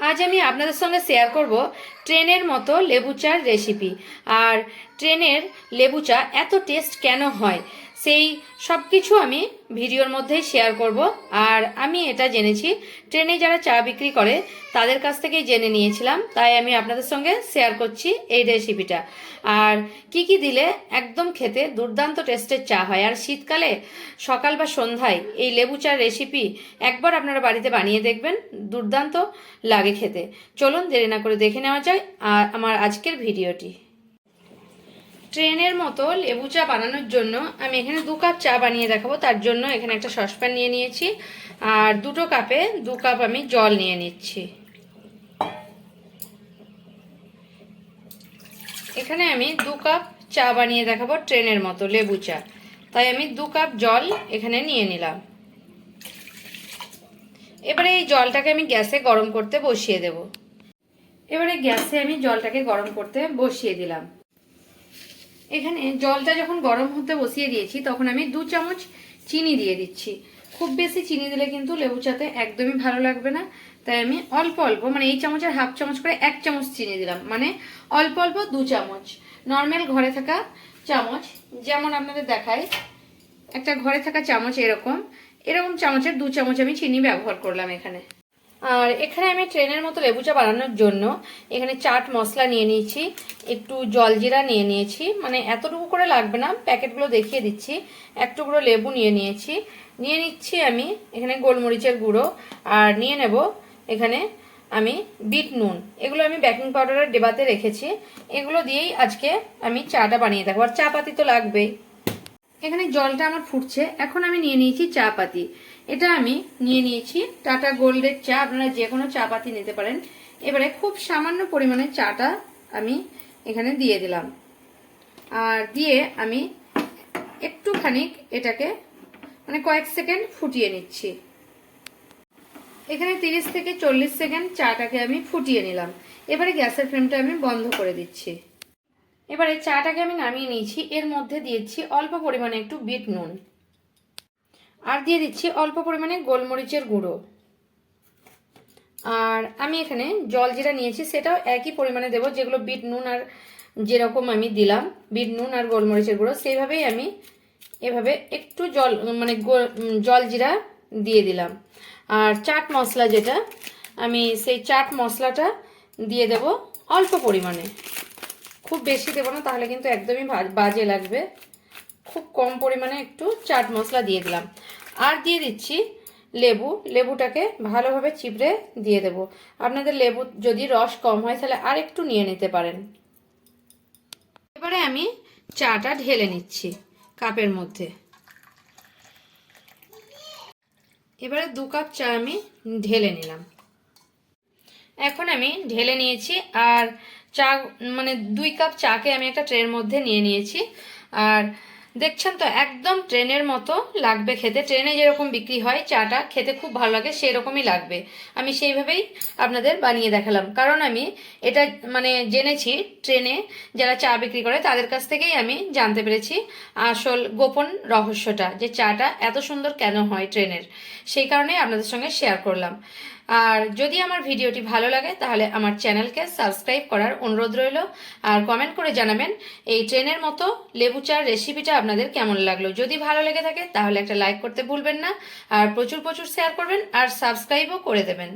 আজ আমি আপনাদের সঙ্গে শেয়ার করব ট্রেনের মতো লেবু চার রেসিপি আর ট্রেনের লেবু চা এত টেস্ট কেন হয়? সেই সব কিছু আমি ভিডিওর মধ্যেই শেয়ার করব। আর আমি এটা জেনেছি, ট্রেনে যারা চা বিক্রি করে, তাদের কাছ থেকেই জেনে নিয়েছিলাম। তাই আমি আপনাদের সঙ্গে শেয়ার করছি এই রেসিপিটা আর কি কি দিলে একদম খেতে দুর্দান্ত টেস্টের চা হয়। আর শীতকালে সকাল বা সন্ধ্যায় এই লেবু চার রেসিপি একবার আপনারা বাড়িতে বানিয়ে দেখবেন, দুর্দান্ত লাগে খেতে। চলুন দেরি না করে দেখে নেওয়া যায় আর আমার আজকের ভিডিওটি। ট্রেনের মতো লেবু চা বানানোর জন্য আমি এখানে দু কাপ চা বানিয়ে দেখাবো, তার জন্য এখানে একটা সসপ্যান নিয়ে নিয়েছি। আর দুটো কাপে দু কাপ আমি জল নিয়ে নিচ্ছি। এখানে আমি দু কাপ চা বানিয়ে দেখাবো ট্রেনের মতো লেবু চা। তাই আমি দু কাপ জল এখানে নিয়ে নিলাম। এবারে এই জলটাকে আমি গ্যাসে গরম করতে বসিয়ে দেব। এবারে গ্যাসে আমি জলটাকে গরম করতে বসিয়ে দিলাম। এখানে জলটা যখন গরম হতে বসিয়ে দিয়েছি, তখন আমি দু চামচ চিনি দিয়ে দিচ্ছি। খুব বেশি চিনি দিলে কিন্তু লেবু চাতে একদমই ভালো লাগবে না। তাই আমি অল্প অল্প মানে এই চামচের হাফ চামচ করে এক চামচ চিনি দিলাম। মানে অল্প অল্প দু চামচ। নর্মাল ঘরে থাকা চামচ, যেমন আপনাদের দেখায় একটা ঘরে থাকা চামচ এরকম। এরকম চামচের দু চামচ আমি চিনি ব্যবহার করলাম এখানে। আর এখানে আমি ট্রেনের মতো লেবু চা বানানোর জন্য এখানে চাট মশলা নিয়ে নিয়েছি, একটু জলজিরা নিয়ে নিয়েছি মানে এতটুকু করে লাগবে না, প্যাকেটগুলো দেখিয়ে দিচ্ছি, এক টুকরো লেবু নিয়ে নিয়েছি, নিয়ে নিচ্ছি আমি এখানে গোলমরিচের গুঁড়ো, আর নিয়ে নেব এখানে আমি বিট নুন, এগুলো আমি বেকিং পাউডারের ডেবাতে রেখেছি, এগুলো দিয়েই আজকে আমি চাটা বানিয়ে থাকব আর চা পাতি তো লাগবেই। এখানে জলটা আমার ফুটছে। এখন আমি নিয়ে নিয়েছি চা পাতি। এটা আমি নিয়ে নিয়েছি। টাটা গোল্ডের চা, আপনারা যে কোনো চা পাতি নিতে পারেন। এবারে খুব সামান্য পরিমাণে চাটা আমি এখানে দিয়ে দিলাম। আর দিয়ে আমি একটুখানি এটাকে মানে কয়েক সেকেন্ড ফুটিয়ে নিচ্ছি। এখানে তিরিশ থেকে চল্লিশ সেকেন্ড চাটাকে আমি ফুটিয়ে নিলাম। এবারে গ্যাসের ফ্লেমটা আমি বন্ধ করে দিচ্ছি। এবারে চাটাকে আমি নামিয়ে নিয়েছি। এর মধ্যে দিয়েছি অল্প পরিমাণে একটু বিট নুন। আর দিয়ে দিচ্ছি অল্প পরিমাণে গোলমরিচের গুঁড়ো। আর আমি এখানে জল যেটা নিয়েছি সেটাও একই পরিমাণে দেবো, যেগুলো বিট নুন আর যেরকম আমি দিলাম, বিট নুন আর গোলমরিচের গুঁড়ো, সেইভাবেই আমি এভাবে একটু জল মানে জল জিরা দিয়ে দিলাম। আর চাট মশলা যেটা, আমি সেই চাট মশলাটা দিয়ে দেব অল্প পরিমাণে। খুব বেশি দেবো না, তাহলে কিন্তু একদমই বাজে লাগবে। খুব কম পরিমাণে একটু চাট মশলা দিয়ে দিলাম। আর দিয়ে দিচ্ছি লেবু। লেবুটাকে ভালোভাবে চিপড়ে দিয়ে দেব। আপনাদের লেবু যদি রস কম হয়, তাহলে আর একটু নিয়ে নিতে পারেন। এবারে আমি চাটা ঢেলে নিচ্ছি কাপের মধ্যে। এবারে দু কাপ চা আমি ঢেলে নিলাম। এখন আমি ঢেলে নিয়েছি, আর চা মানে দুই কাপ চাকে আমি একটা ট্রের মধ্যে নিয়ে নিয়েছি। আর দেখছেন তো, একদম ট্রেনের মতো লাগবে খেতে। ট্রেনে যেরকম বিক্রি হয় চাটা, খেতে খুব ভালো লাগে, সেরকমই লাগবে। আমি সেইভাবেই আপনাদের বানিয়ে দেখালাম। কারণ আমি এটা মানে জেনেছি ট্রেনে যারা চা বিক্রি করে, তাদের কাছ থেকেই আমি জানতে পেরেছি আসল গোপন রহস্যটা, যে চাটা এত সুন্দর কেন হয় ট্রেনের। সেই কারণেই আপনাদের সঙ্গে শেয়ার করলাম। আর যদি আমার ভিডিওটি ভালো লাগে, তাহলে আমার চ্যানেলকে সাবস্ক্রাইব করার অনুরোধ রইল। আর কমেন্ট করে জানাবেন এই ট্রেনের মতো লেবু চার রেসিপিটা আপনাদের কেমন লাগল। যদি ভালো লেগে থাকে, তাহলে একটা লাইক করতে ভুলবেন না। আর প্রচুর প্রচুর শেয়ার করবেন আর সাবস্ক্রাইবও করে দেবেন।